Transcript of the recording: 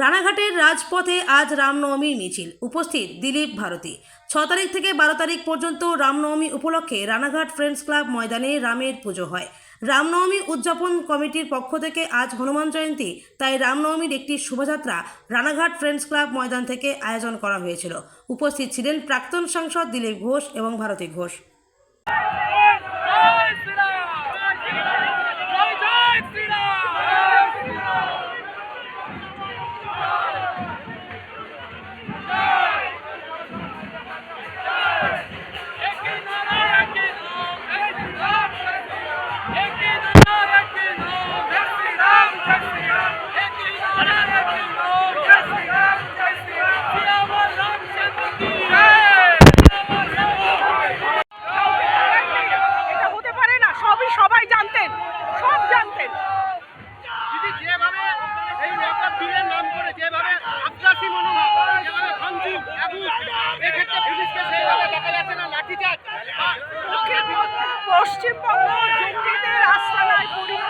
রানাঘাটের রাজপথে আজ রামনবমীর মিছিল। উপস্থিত দিলীপ ভারতী। ছ তারিখ থেকে বারো তারিখ পর্যন্ত রামনবমী উপলক্ষে রানাঘাট ফ্রেন্ডস ক্লাব ময়দানে রামের পুজো হয়। রামনবমী উদযাপন কমিটির পক্ষ থেকে আজ হনুমান জয়ন্তী। তাই রামনবমীর একটি শোভাযাত্রা রানাঘাট ফ্রেন্ডস ক্লাব ময়দান থেকে আয়োজন করা হয়েছিল। উপস্থিত ছিলেন প্রাক্তন সাংসদ দিলীপ ঘোষ এবং ভারতী ঘোষ। পশ্চিমবঙ্গ জঙ্গিদের আস্তানায় পরিণত